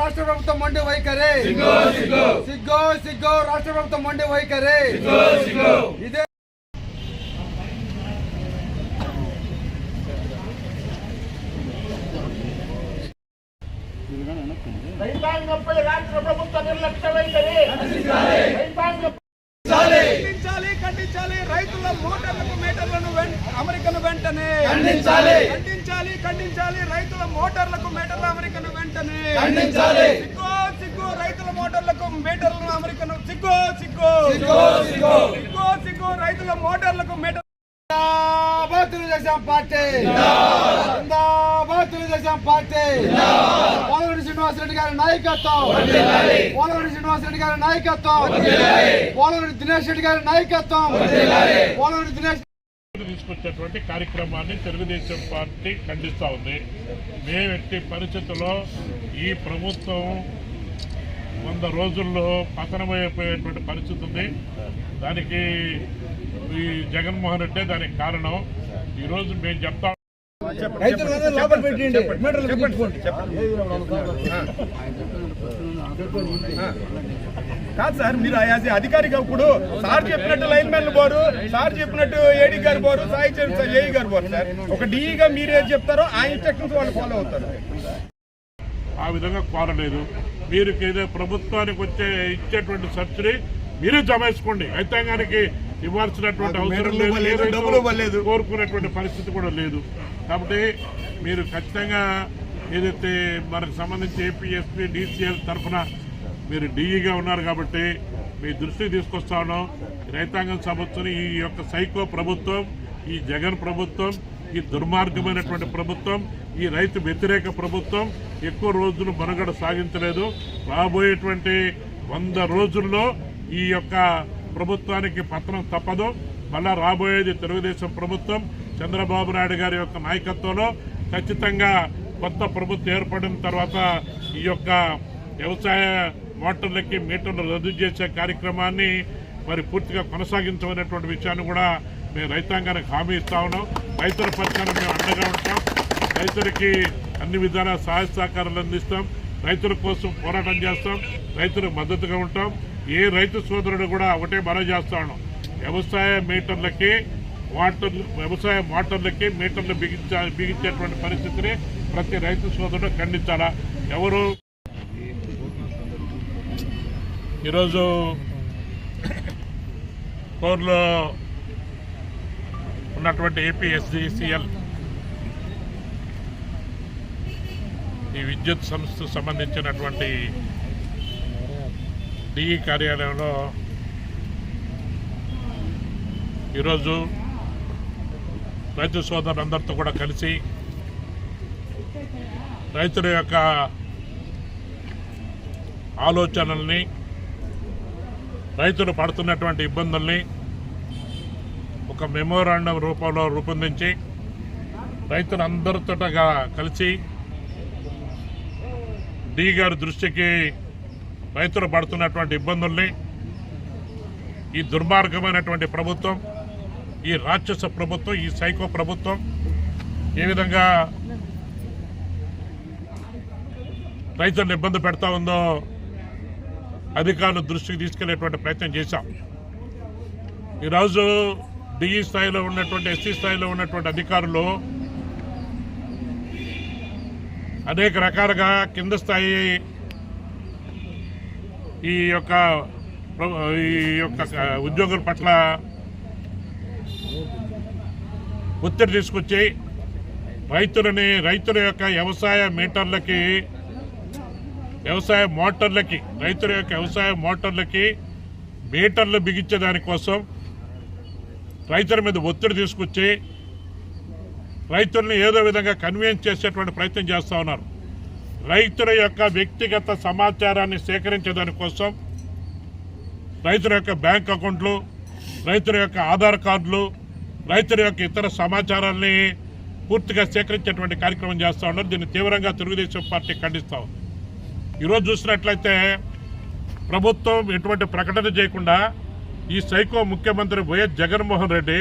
రాష్ట్ర ప్రభుత్వం మొండి వైఖరి. సిగ్గో సిగ్గో. రాష్ట్ర ప్రభుత్వం మొండి వైఖరి. ఇదే రైతాంగంపై రాష్ట్ర ప్రభుత్వ నిర్లక్ష్య వైఖరి రైతాంగ ఖండించాలి ఖండించాలి రైతుల మోటార్లకు మీటర్లను అమెరికను వెంటనే ఖండించాలి. ఖండించాలి ఖండించాలి. రైతుల మోటార్లకు మీటర్ల అమెరికను వెంటనే. ఖండించాలి. సిగ్గు సిగ్గు. రైతుల మోటార్లకు మీటర్లను అమెరికను. సిగ్గు సిగ్గు. సిగ్గు, సిగ్గు. రైతుల మోటార్లకు meter Telugudesam party. Telugudesam party. Polavari Srinivasa Reddy గారి నాయకత్వం. పోలవరి శ్రీనివాసరెడ్డి గారి నాయకత్వం. పోలవరి దినేష్ రెడ్డి గారి నాయకత్వం. పోలవరి దినేష్ తీసుకొచ్చేటువంటి కార్యక్రమాన్ని తెలుగుదేశం పార్టీ ఖండిస్తూ ఉంది. మేము ఎట్టి పరిస్థితుల్లో ఈ ప్రభుత్వం వంద రోజుల్లో పతనమైపోయేటువంటి పరిస్థితి ఉంది. దానికి ఈ జగన్మోహన్ రెడ్డి దానికి కారణం. ఈరోజు మేము చెప్తాం. రైతులందరూ కాదు సార్ మీరు యాజ్ ఏ అధికారిగా ఇప్పుడు సార్ చెప్పినట్టు లైన్ మ్యాన్లు పోరు సార్ చెప్పినట్టు ఏడీ గారు పోరు సాయి ఏఈ గారు పోరు సార్. ఒక డిఈగా మీరు ఏది చెప్తారో ఆ ఇన్స్ట్రక్షన్స్ వాళ్ళు ఫాలో అవుతారు. ఆ విధంగా కోరలేదు. మీరు ఏదో ప్రభుత్వానికి వచ్చే ఇచ్చేటువంటి సబ్సిడీ మీరే జమ వేసుకోండి. రైతాంగానికి ఇవ్వాల్సినటువంటి అవసరం లేదు. కోరుకునేటువంటి పరిస్థితి కూడా లేదు. కాబట్టి మీరు ఖచ్చితంగా ఏదైతే మనకు సంబంధించి ఏపీఎస్పీ డీసీఎల్ తరఫున మీరు డీఈగా ఉన్నారు కాబట్టి మీ దృష్టికి తీసుకొస్తా ఉన్నాం. రైతాంగం సమస్యను ఈ యొక్క సైకో ప్రభుత్వం ఈ జగన్ ప్రభుత్వం ఈ దుర్మార్గమైనటువంటి ప్రభుత్వం ఈ రైతు వ్యతిరేక ప్రభుత్వం ఎక్కువ రోజులు మనుగడ సాగించలేదు. రాబోయేటువంటి వంద రోజుల్లో ఈ యొక్క ప్రభుత్వానికి పతనం తప్పదు. మళ్ళా రాబోయేది తెలుగుదేశం ప్రభుత్వం చంద్రబాబు నాయుడు గారి యొక్క నాయకత్వంలో ఖచ్చితంగా కొత్త ప్రభుత్వం ఏర్పడిన తర్వాత ఈ యొక్క వ్యవసాయ మోటార్లకి మీటర్లు రద్దు చేసే కార్యక్రమాన్ని మరి పూర్తిగా కొనసాగించమనేటువంటి విషయాన్ని కూడా మేము రైతాంగానికి హామీ ఇస్తా ఉన్నాం. రైతుల పక్షాన మేము అండగా ఉంటాం. రైతులకి అన్ని విధాల సహాయ సహకారాలు అందిస్తాం. రైతుల కోసం పోరాటం చేస్తాం. రైతులకు మద్దతుగా ఉంటాం. ఏ రైతు సోదరుడు కూడా ఒకటే మనం చేస్తా వ్యవసాయ మీటర్లకి వాటర్ వ్యవసాయ మోటార్లకి మీటర్లు బిగించ బిగించేటువంటి పరిస్థితిని ప్రతి రైతు సోదరుడు ఖండించాలా? ఎవరు ఈరోజు కోర్లో ఉన్నటువంటి ఏపీఎస్డిసిఎల్ ఈ విద్యుత్ సంస్థకు సంబంధించినటువంటి డిఈ కార్యాలయంలో ఈరోజు రైతు సోదరులందరితో కూడా కలిసి రైతుల యొక్క ఆలోచనల్ని రైతులు పడుతున్నటువంటి ఇబ్బందుల్ని ఒక మెమోరాండం రూపంలో రూపొందించి రైతులందరితో కలిసి డి గారి దృష్టికి రైతులు పడుతున్నటువంటి ఇబ్బందుల్ని ఈ దుర్మార్గమైనటువంటి ప్రభుత్వం ఈ రాక్షస ప్రభుత్వం ఈ సైకో ప్రభుత్వం ఏ విధంగా రైతులను ఇబ్బంది పెడతా ఉందో అధికారులు దృష్టికి తీసుకెళ్ళేటువంటి ప్రయత్నం చేశాం. ఈరోజు డిఈ స్థాయిలో ఉన్నటువంటి ఎస్సీ స్థాయిలో ఉన్నటువంటి అధికారులు అనేక రకాలుగా కింద స్థాయి ఈ యొక్క ప్ర- ఈ యొక్క ఉద్యోగుల పట్ల ఒత్తిడి తీసుకొచ్చి రైతులని రైతుల యొక్క వ్యవసాయ మీటర్లకి వ్యవసాయ మోటార్లకి రైతుల యొక్క వ్యవసాయ మోటార్లకి మీటర్లు బిగించే దానికోసం రైతుల మీద ఒత్తిడి తీసుకొచ్చి రైతుల్ని ఏదో విధంగా కన్వీన్స్ చేసేటువంటి ప్రయత్నం చేస్తూ ఉన్నారు. రైతుల యొక్క వ్యక్తిగత సమాచారాన్ని సేకరించే కోసం రైతుల యొక్క బ్యాంక్ అకౌంట్లు రైతుల యొక్క ఆధార్ కార్డులు రైతుల యొక్క ఇతర సమాచారాన్ని పూర్తిగా సేకరించేటువంటి కార్యక్రమం చేస్తూ ఉన్నారు. దీన్ని తీవ్రంగా తెలుగుదేశం పార్టీ ఖండిస్తాం ఈరోజు చూసినట్లయితే ప్రభుత్వం ఎటువంటి ప్రకటన చేయకుండా ఈ సైకో ముఖ్యమంత్రి వైఎస్ జగన్మోహన్ రెడ్డి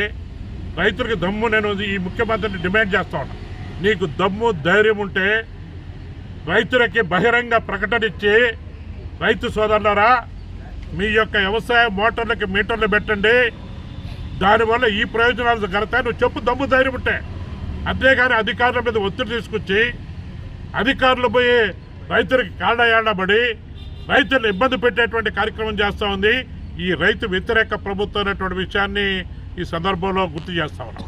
రైతులకు దమ్ము నేను ఈ ముఖ్యమంత్రిని డిమాండ్ చేస్తా ఉన్నా. నీకు దమ్ము ధైర్యం ఉంటే రైతులకి బహిరంగ ప్రకటన ఇచ్చి రైతు సోదరులారా మీ యొక్క వ్యవసాయ మోటార్లకి మీటర్లు పెట్టండి. దానివల్ల ఈ ప్రయోజనాలు కలుగుతాయి నువ్వు చెప్పు దమ్ము ధైర్యం ఉంటే. అంతేగాని అధికారుల మీద ఒత్తిడి తీసుకొచ్చి అధికారులు పోయి రైతులకి కాళ్ళయాడబడి రైతులను ఇబ్బంది పెట్టేటువంటి కార్యక్రమం చేస్తూ ఉంది. ఈ రైతు వ్యతిరేక ప్రభుత్వం అనేటువంటి విషయాన్ని ఈ సందర్భంలో గుర్తు చేస్తా ఉన్నాం.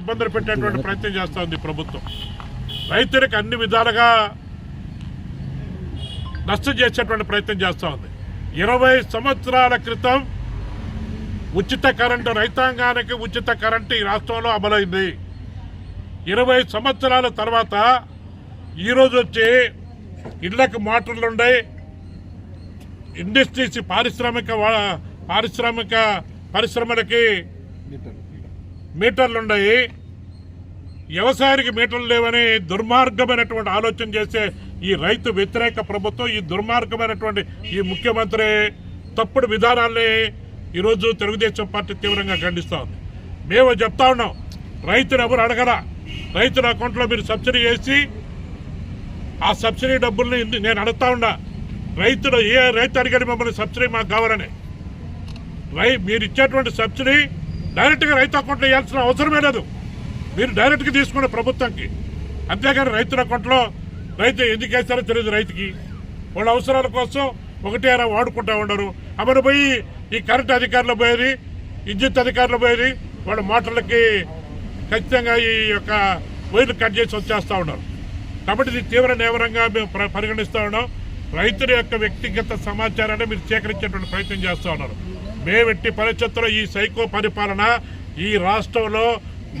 ఇబ్బందులు పెట్టేటువంటి ప్రయత్నం చేస్తూ ఉంది ప్రభుత్వం. రైతులకు అన్ని విధాలుగా నష్టం చేసేటువంటి ప్రయత్నం చేస్తూ ఉంది. ఇరవై సంవత్సరాల క్రితం ఉచిత కరెంటు రైతాంగానికి ఉచిత కరెంటు ఈ రాష్ట్రంలో అమలైంది. ఇరవై సంవత్సరాల తర్వాత ఈరోజు వచ్చి ఇళ్ళకు మోటార్లు ఉన్నాయి ఇండస్ట్రీస్ పారిశ్రామిక వా- పారిశ్రామిక పరిశ్రమలకి మీటర్లు ఉన్నాయి వ్యవసాయానికి మీటర్లు లేవని దుర్మార్గమైనటువంటి ఆలోచన చేసే ఈ రైతు వ్యతిరేక ప్రభుత్వం ఈ దుర్మార్గమైనటువంటి ఈ ముఖ్యమంత్రి తప్పుడు విధానాల్ని ఈరోజు తెలుగుదేశం పార్టీ తీవ్రంగా ఖండిస్తూ ఉంది. మేము చెప్తా ఉన్నాం రైతులు ఎవరు అడగరా రైతుల అకౌంట్లో మీరు సబ్సిడీ చేసి ఆ సబ్సిడీ డబ్బుల్ని నేను అడుగుతా ఉన్నా. రైతులు ఏ రైతు అడిగాడు మమ్మల్ని సబ్సిడీ మాకు కావాలని? రై మీరు ఇచ్చేటువంటి సబ్సిడీ డైరెక్ట్గా రైతు అకౌంట్లో వేయాల్సిన అవసరమే లేదు. మీరు డైరెక్ట్గా తీసుకున్న ప్రభుత్వంకి. అంతేగాని రైతుల అకౌంట్లో రైతు ఎందుకు వేస్తారో తెలియదు రైతుకి. వాళ్ళ అవసరాల కోసం ఒకటే అలా వాడుకుంటా ఉండరు. అమరు పోయి ఈ కరెంట్ అధికారులు పోయేది విద్యుత్ అధికారులు పోయేది వాళ్ళ మోటార్లకి ఖచ్చితంగా ఈ యొక్క వైర్లు కట్ చేసి వచ్చేస్తూ ఉన్నారు. కాబట్టి ఇది తీవ్ర నేవరంగా మేము పరిగణిస్తూ ఉన్నాం. రైతుల యొక్క వ్యక్తిగత సమాచారాన్ని మీరు సేకరించేటువంటి ప్రయత్నం చేస్తూ ఉన్నారు. మేము ఎట్టి పరిస్థితుల్లో ఈ సైకో పరిపాలన ఈ రాష్ట్రంలో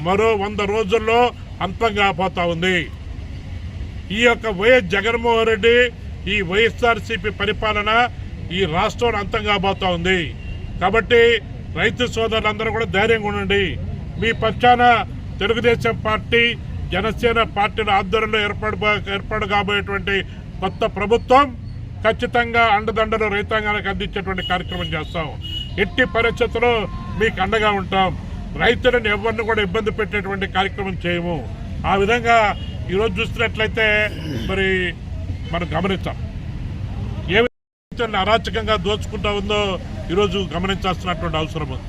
మరో వంద రోజుల్లో అంతం కాబోతా ఉంది. ఈ యొక్క వైఎస్ జగన్మోహన్ రెడ్డి ఈ వైఎస్ఆర్సీపీ పరిపాలన ఈ రాష్ట్రంలో అంతం కాబోతా ఉంది. కాబట్టి రైతు సోదరులందరూ కూడా ధైర్యంగా ఉండండి. మీ పక్షాన తెలుగుదేశం పార్టీ జనసేన పార్టీల ఆధ్వర్యంలో ఏర్పాటు ఏర్పాటు కాబోయేటువంటి కొత్త ప్రభుత్వం ఖచ్చితంగా అండదండలు రైతాంగానికి అందించేటువంటి కార్యక్రమం చేస్తాం. ఎట్టి పరిస్థితుల్లో మీకు అండగా ఉంటాం. రైతులను ఎవరిని కూడా ఇబ్బంది పెట్టేటువంటి కార్యక్రమం చేయము. ఆ విధంగా ఈరోజు చూసినట్లయితే మరి మనం గమనించాం. ఏ రైతులను అరాచకంగా దోచుకుంటా ఉందో ఈరోజు గమనించాల్సినటువంటి అవసరం ఉంది.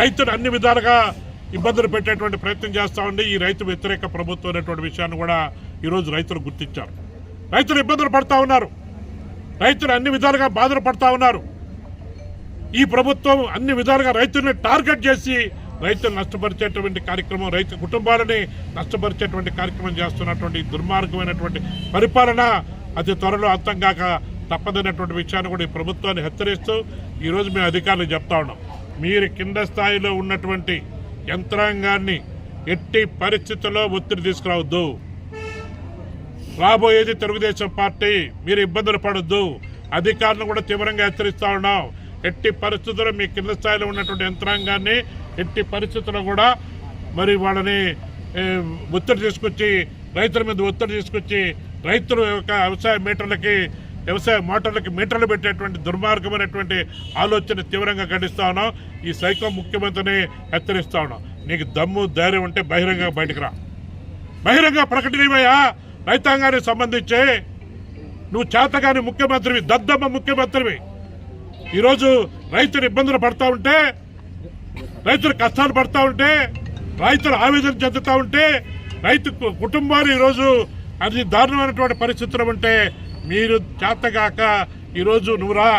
రైతులు అన్ని విధాలుగా ఇబ్బందులు పెట్టేటువంటి ప్రయత్నం చేస్తా ఉండి ఈ రైతు వ్యతిరేక ప్రభుత్వం అనేటువంటి విషయాన్ని కూడా ఈరోజు రైతులు గుర్తించారు. రైతులు ఇబ్బందులు పడతా ఉన్నారు. రైతులు అన్ని విధాలుగా బాధలు పడతా ఉన్నారు. ఈ ప్రభుత్వం అన్ని విధాలుగా రైతుల్ని టార్గెట్ చేసి రైతులు నష్టపరిచేటువంటి కార్యక్రమం రైతు కుటుంబాలని నష్టపరిచేటువంటి కార్యక్రమం చేస్తున్నటువంటి దుర్మార్గమైనటువంటి పరిపాలన అతి త్వరలో అంతం కాక తప్పదన్నటువంటి విషయాన్ని కూడా ఈ ప్రభుత్వాన్ని హెచ్చరిస్తూ ఈరోజు మేము అధికారులకు చెప్తా ఉన్నాం. మీరు కింద స్థాయిలో ఉన్నటువంటి యంత్రాంగాన్ని ఎట్టి పరిస్థితుల్లో ఒత్తిడి తీసుకురావద్దు. రాబోయేది తెలుగుదేశం పార్టీ మీరు ఇబ్బందులు పడొద్దు. అధికారులను కూడా తీవ్రంగా హెచ్చరిస్తా ఉన్నాం. ఎట్టి పరిస్థితుల్లో మీ కింద స్థాయిలో ఉన్నటువంటి యంత్రాంగాన్ని ఎట్టి పరిస్థితుల్లో కూడా మరి వాళ్ళని ఒత్తిడి తీసుకొచ్చి రైతుల మీద ఒత్తిడి తీసుకొచ్చి రైతుల యొక్క వ్యవసాయ మీటర్లకి వ్యవసాయ మోటార్లకి మీటర్లు పెట్టేటువంటి దుర్మార్గమైనటువంటి ఆలోచన తీవ్రంగా ఖండిస్తా ఉన్నాం. ఈ సైకో ముఖ్యమంత్రిని హెచ్చరిస్తా ఉన్నాం. నీకు దమ్ము ధైర్యం ఉంటే బహిరంగ బయటకు రా. బహిరంగ ప్రకటనమయ్యా రైతాంగానికి సంబంధించి నువ్వు చేతగాని ముఖ్యమంత్రివి దద్దమ్మ ముఖ్యమంత్రివి. ఈరోజు రైతులు ఇబ్బందులు పడతా ఉంటే రైతులు కష్టాలు పడతా ఉంటే రైతులు ఆవేదన చెందుతా ఉంటే రైతు కుటుంబాలు ఈరోజు అది దారుణమైనటువంటి పరిస్థితులు ఉంటే మీరు చేతగాక ఈరోజు నువ్వు రా.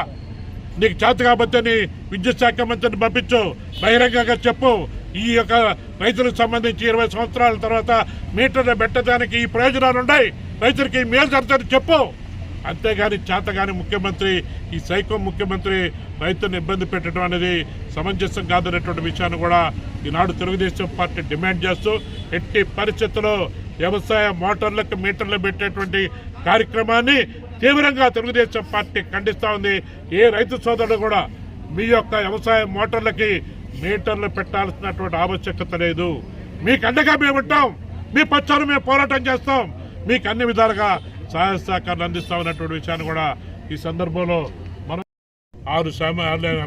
నీకు చేత కాబట్టి నీ విద్యుత్ శాఖ మంత్రిని పంపించు. బహిరంగంగా చెప్పు. ఈ యొక్క రైతులకు సంబంధించి ఇరవై సంవత్సరాల తర్వాత మీటర్లు పెట్టడానికి ఈ ప్రయోజనాలు ఉన్నాయి. రైతులకి మేలు జరుగుతుంది చెప్పు. అంతేగాని చేతగాని ముఖ్యమంత్రి ఈ సైకో ముఖ్యమంత్రి రైతులను ఇబ్బంది పెట్టడం అనేది సమంజసం కాదనేటువంటి విషయాన్ని కూడా ఈనాడు తెలుగుదేశం పార్టీ డిమాండ్ చేస్తూ ఎట్టి పరిస్థితుల్లో వ్యవసాయ మోటార్లకు మీటర్లు పెట్టేటువంటి కార్యక్రమాన్ని తీవ్రంగా తెలుగుదేశం పార్టీ ఖండిస్తూ ఉంది. ఏ రైతు సోదరుడు కూడా మీ యొక్క వ్యవసాయ మోటార్లకి మీటర్లు పెట్టాల్సినటువంటి ఆవశ్యకత లేదు. మీకు అండగా మేము ఉంటాం. మీ పక్షాన మేము పోరాటం చేస్తాం. మీకు అన్ని విధాలుగా సహాయ సహకారాలు అందిస్తామన్నటువంటి విషయాన్ని కూడా ఈ సందర్భంలో మనం ఆరు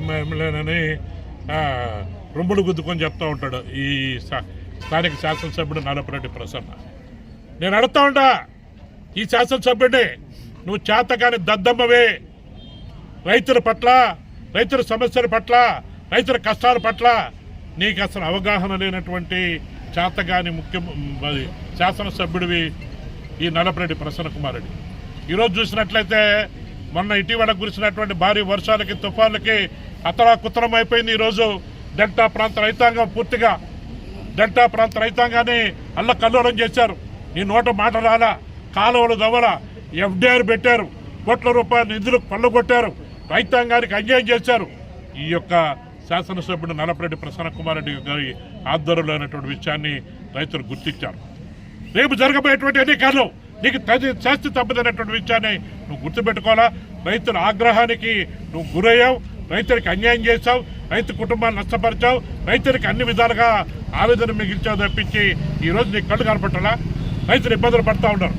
ఎమ్మెల్యేనని రొమ్ములు గుద్దుకొని చెప్తా ఉంటాడు ఈ స్థానిక శాసనసభ్యుడు నారపరెడ్డి ప్రసన్న. నేను అడుగుతా ఉంటా. ఈ శాసనసభ్యుడిని నువ్వు చేతగాని దద్దమ్మవే. రైతుల పట్ల రైతుల సమస్యల పట్ల రైతుల కష్టాల పట్ల నీకు అసలు అవగాహన లేనటువంటి చేతగాని ముఖ్య శాసనసభ్యుడివి ఈ నలపరెడ్డి ప్రసన్న కుమార్ రెడ్డి ఈరోజు చూసినట్లయితే మొన్న ఇటీవల కురిసినటువంటి భారీ వర్షాలకి తుఫాన్లకి అతలాకుతలం అయిపోయింది ఈరోజు డెల్టా ప్రాంత రైతాంగం పూర్తిగా డెల్టా ప్రాంత రైతాంగాన్ని అల్లకల్లోలం చేశారు. నీ నోట మాట రాలా? కాలువలు దవ్వల? ఎఫ్డీఆర్ పెట్టారు. కోట్ల రూపాయల నిధులు కొట్టారు రైతాంగానికి అన్యాయం చేశారు. ఈ యొక్క శాసనసభ్యుడు నలపరెడ్డి ప్రసన్న కుమార్ రెడ్డి గారి ఆధ్వర్యంలో అయినటువంటి విషయాన్ని రైతులు గుర్తించారు. రేపు జరగబోయేటువంటి ఎన్నికల్లో నీకు తది శాస్తి తప్పదనేటువంటి విషయాన్ని నువ్వు గుర్తుపెట్టుకోవాలా? రైతుల ఆగ్రహానికి నువ్వు గురయ్యావు. రైతులకు అన్యాయం చేశావు. రైతు కుటుంబాన్ని నష్టపరిచావు. రైతులకు అన్ని విధాలుగా ఆవేదన మిగిల్చావు తప్పించి ఈరోజు నీ కళ్ళు కనపట్టాలా? రైతులు ఇబ్బందులు పడుతూ ఉన్నారు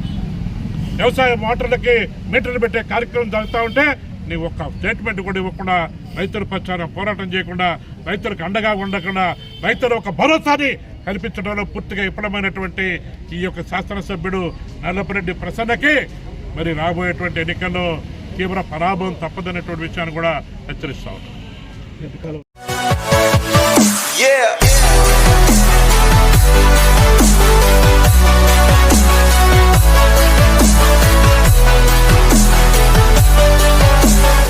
వ్యవసాయ మోటార్లకి మీటర్లు పెట్టే కార్యక్రమం జరుగుతూ ఉంటే నీ ఒక్క స్టేట్మెంట్ కూడా ఇవ్వకుండా రైతుల పక్షాన పోరాటం చేయకుండా రైతులకు అండగా ఉండకుండా రైతుల ఒక భరోసాని కల్పించడంలో పూర్తిగా విఫలమైనటువంటి ఈ యొక్క శాసనసభ్యుడు నల్లపరెడ్డి ప్రసన్నకి మరి రాబోయేటువంటి ఎన్నికల్లో తీవ్ర పరాభవం తప్పదనేటువంటి విషయాన్ని కూడా హెచ్చరిస్తా ఉన్నాను